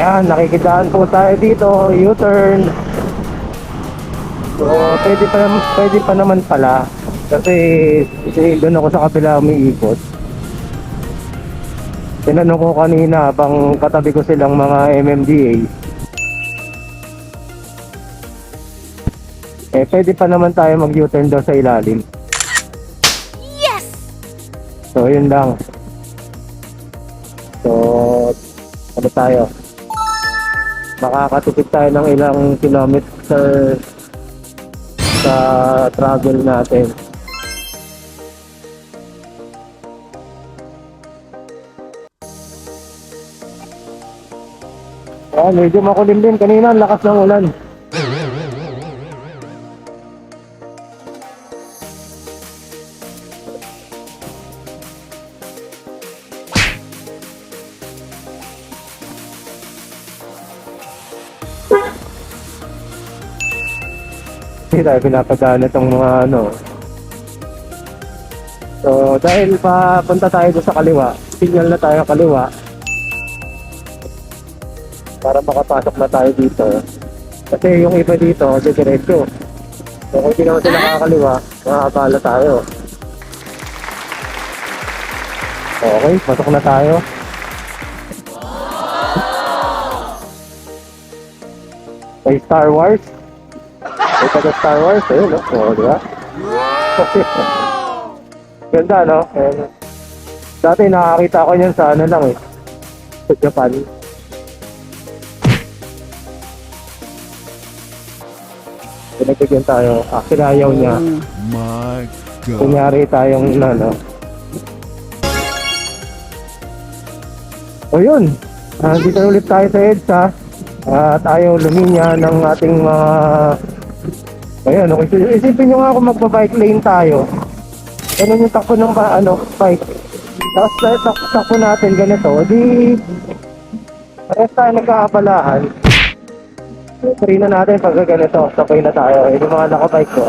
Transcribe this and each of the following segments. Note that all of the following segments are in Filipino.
Ayan, nakikidaan po tayo dito, U-turn. So, pwede pa, pwede pa naman pala. Kasi, kasi doon ako sa kabila umiikot. Tinanong ko kanina habang katabi ko silang mga MMDA. Eh, pwede pa naman tayo mag-U-turn daw sa ilalim. Yes! So, yun lang. So, ano tayo? Makakatipid tayo ng ilang kilometer sa travel natin. Ah, medyo makulim din kanina, lakas ng ulan. Hindi tayo pinapadaan itong mga ano. So, dahil papunta tayo doon sa kaliwa, signal na tayo kaliwa. Para makapasok na tayo dito. Kasi yung iba dito, diretso. So, kung hindi naman sila kakaliwa, makakabala tayo. Okay, pasok na tayo. May Star Wars. May taga Star Wars, eh, no? Oo, di ba? Ganda, no? Ayan. Dati nakakita ko niyan sa ano lang eh. Sa Japan. Pinagbigyan tayo. Actually, ayaw niya. My God. Kunyari tayong ano. O yun. Ah, dito ulit tayo sa EDSA. Ah, tayo luminya ng ating mga... Ayan, okay. Isipin nyo nga kung magpa-bike lane tayo. Ganun yung takbo ng ano, bike. Tapos dahil tak- takbo natin ganito, di... Parehas tayo nagkaabalahan. Free na natin pag ganito, sabay na tayo. Yung mga nakabike ko.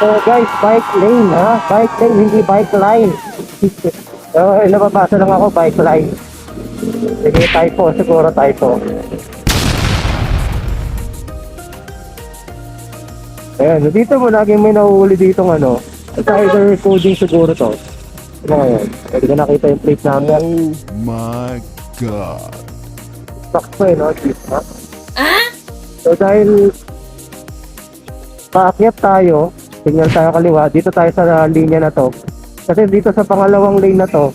So guys, bike lane ha? Bike lane, hindi bike line. so, eh, nababasa lang ako, bike line. Sige, typo, siguro typo. Ayan, dito mo lagi may nahuhuli dito ng ano. Either coding siguro to. Ano ngayon? Pwede ka nakita yung plate number. Oh my God. Sakto eh, no? Jeep, ha? So dahil paakyat tayo, signal tayo kaliwa, dito tayo sa linya na to. Kasi dito sa pangalawang lane na to,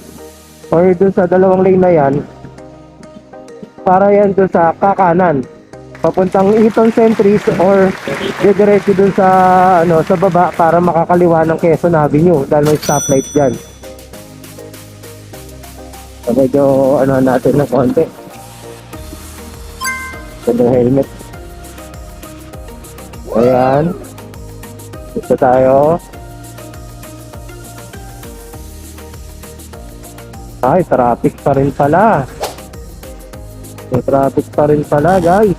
or dun sa dalawang lane na yan, para yan dun sa kakanan. Papuntang Eton Centris or didiretso dun sa ano sa baba para makakaliwa ng Quezon Avenue dahil may stoplight dyan. So medyo ano natin ng konti. Ganda helmet. Ayan. Gusto tayo. Ay, traffic pa rin pala. May traffic pa rin pala, guys.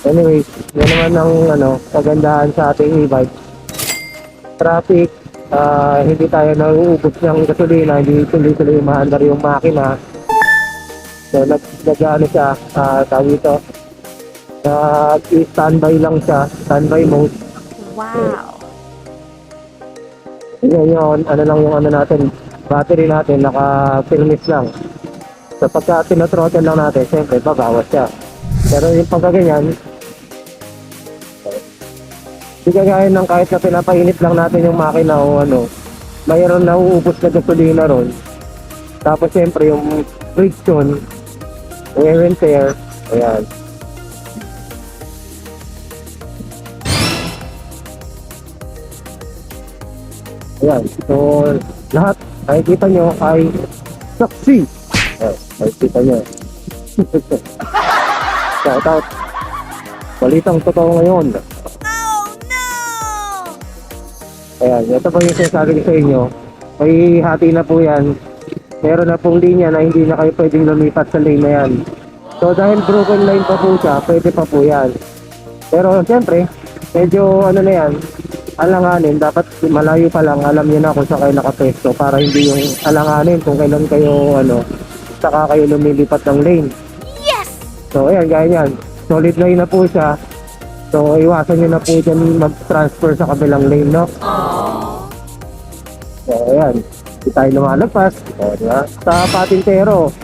Anyway, yan naman ang ano, kagandahan sa ating e-bike. Traffic, ah, hindi tayo nauubos ng gasolina, hindi tuloy-tuloy umaandar yung makina. So, nag, nag ano siya, ah, tawag ito, nag-standby lang siya, standby mode. Wow! Yan yun, ano lang yung ano natin, battery natin, naka-filmis lang. So pagka tinotrottle lang natin, siyempre, babawas siya. Pero yung pagkaganyan, hindi kagaya ng kahit na pinapainit lang natin yung makina o ano, mayroon na uubos na gasolina ron. Tapos siyempre yung friction, wear and tear, ayan. Ayan, so lahat nakikita nyo ay saksi. Ayan, nakikita nyo. Shout out. Balitang totoo ngayon. Ayan, ito po yung sinasabi ko sa inyo. May hati na po yan. Meron na pong linya na hindi na kayo pwedeng lumipat sa lane na yan. So dahil broken line pa po siya, pwede pa po yan. Pero siyempre, medyo ano na yan, alanganin, dapat malayo pa lang, alam niyo na kung saan kayo nakapesto para hindi yung alanganin kung kailan kayo, ano, saka kayo lumilipat ng lane. Yes! So, ayan, gaya yan. Solid lane na po siya. So, iwasan nyo na po dyan mag-transfer sa kabilang lane, no? So, ayan. Hindi tayo lumalagpas. O, di ba? Sa patintero,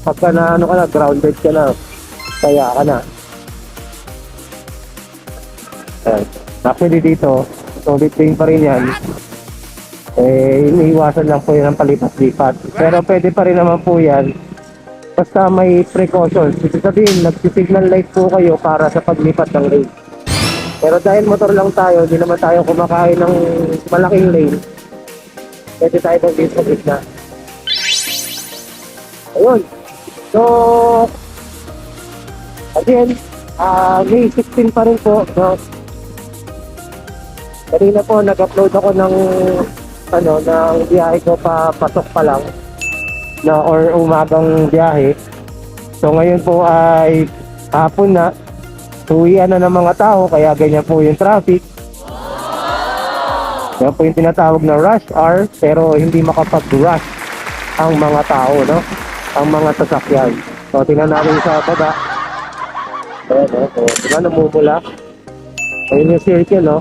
pagka na, ano ka na, grounded ka na, kaya ka na. Ayan. Actually dito, solid lane pa rin yan. Eh, iniiwasan lang po yan ng palipat-lipat. Pero pwede pa rin naman po yan basta may precautions. Ibig sabihin, nag-signal light po kayo para sa paglipat ng lane. Pero dahil motor lang tayo, hindi naman tayo kumakain ng malaking lane. Pwede tayo dito sa gitna. Ayun. So, again, ah May 16 pa rin po. No? Kanina po, nag-upload ako ng ano, ng biyahe ko pa pasok pa lang na or umagang biyahe. So ngayon po ay hapon na. Uwian na ng mga tao kaya ganyan po yung traffic. Yan po yung tinatawag na rush hour pero hindi makapag-rush ang mga tao, no? Ang mga sasakyan. So tingnan natin sa baba. Ayan, no? So, diba namumula? Ayun yung circle, no?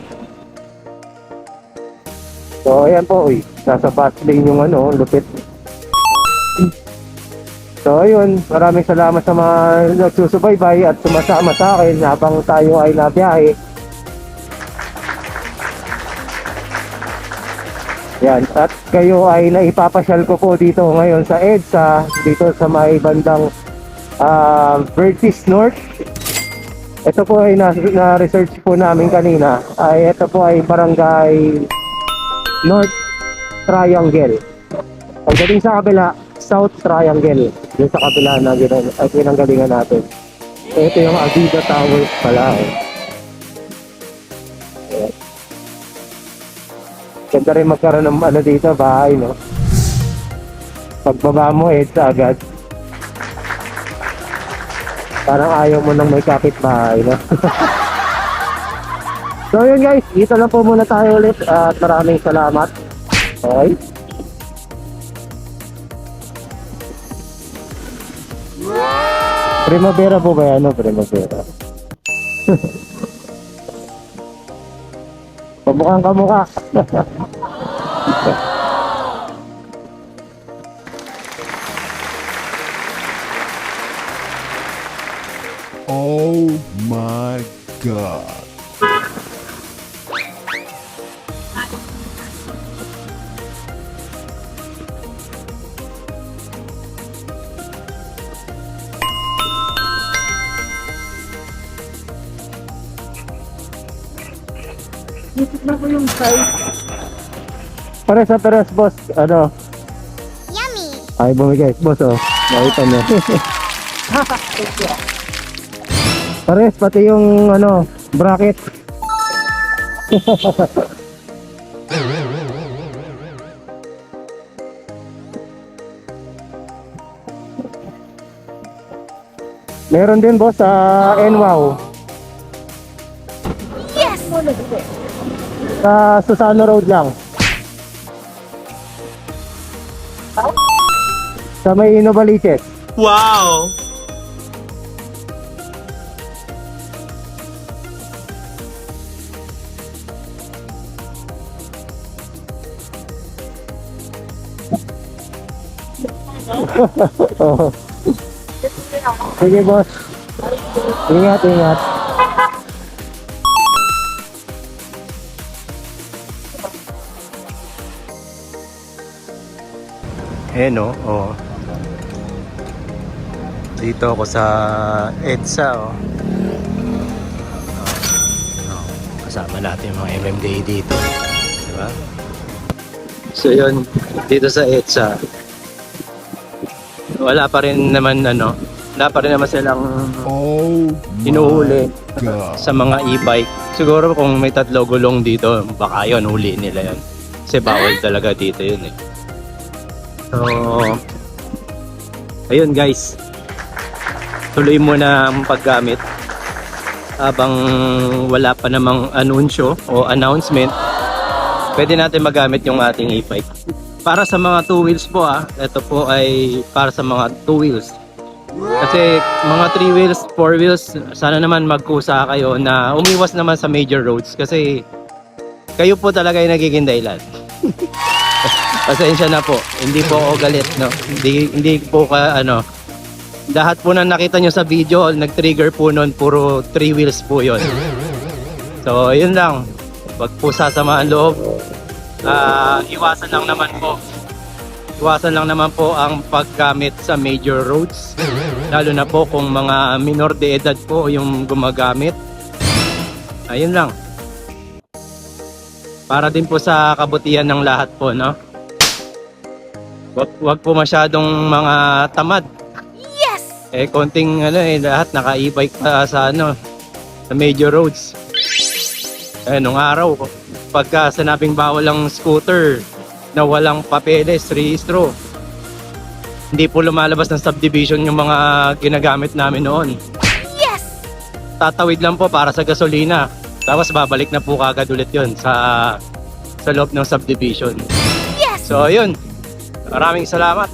So ayan po, uy. Nasa fast lane yung ano, lupit. So ayun, maraming salamat sa mga nagsusubaybay at sumasama sa akin habang tayo ay nabiyahe. Yan, at kayo ay naipapasyal ko po dito ngayon sa EDSA, dito sa may bandang uh, Vertis North. Ito po ay na- na-research po namin kanina. Ay ito po ay barangay North Triangle. Pagdating sa kabila, South Triangle. Yung sa kabila na ginang, ay pinanggalingan natin. Ito yung Avida Towers pala. Eh. Ganda rin magkaroon ng ano dito, bahay, no? Pagbaba mo, EDSA agad. Parang ayaw mo nang may kapitbahay, no? so yun guys, dito lang po muna tayo ulit at maraming salamat. Okay? Primavera po ba yan? Ano, primavera? Pamukhang kamukha. Oh my god. Pares sa pares, boss. Ano? Yummy! Ay, bumigay. Boss, oh. Nakita niyo. pares, pati yung, ano, bracket. Meron din, boss, sa NWOW. Yes! Sa Susano Road lang. Sa may Innovaliches. Wow! Oo. Sige, boss. Ingat, ingat. Eh no, oh. Dito ako sa EDSA, oh. Oh, oh. Kasama natin yung mga MMDA dito. Di ba? So yun, dito sa EDSA. Wala pa rin naman ano, wala pa rin naman silang Oh god. sa mga e-bike. Siguro kung may tatlo gulong dito, baka yun, huli nila yun. Kasi bawal talaga dito yun eh. So, ayun guys. Tuloy mo na ang paggamit. habang wala pa namang anunsyo o announcement, pwede natin magamit yung ating e-bike. Para sa mga two wheels po ah, ito po ay para sa mga two wheels. Kasi mga three wheels, four wheels, sana naman magkusa kayo na umiwas naman sa major roads kasi kayo po talaga yung nagiging dahilan. Pasensya na po, hindi po ako galit, no? Hindi, hindi po ka, ano, lahat po na nakita nyo sa video, nag-trigger po nun, puro three wheels po yon. So, yun lang. Wag po sasamaan loob. Ah, iwasan lang naman po. Iwasan lang naman po ang paggamit sa major roads. Lalo na po kung mga minor de edad po yung gumagamit. Ayun lang. Para din po sa kabutihan ng lahat po, no? Wag, wag po masyadong mga tamad. Yes! Eh, konting ano eh, lahat naka-e-bike pa sa ano, sa major roads. Eh, nung araw, pagka sinabing bawal ang scooter na walang papeles, rehistro, hindi po lumalabas ng subdivision yung mga ginagamit namin noon. Yes! Tatawid lang po para sa gasolina. Tapos babalik na po kagad ulit yun sa sa loob ng subdivision. Yes! So, yun. Maraming salamat.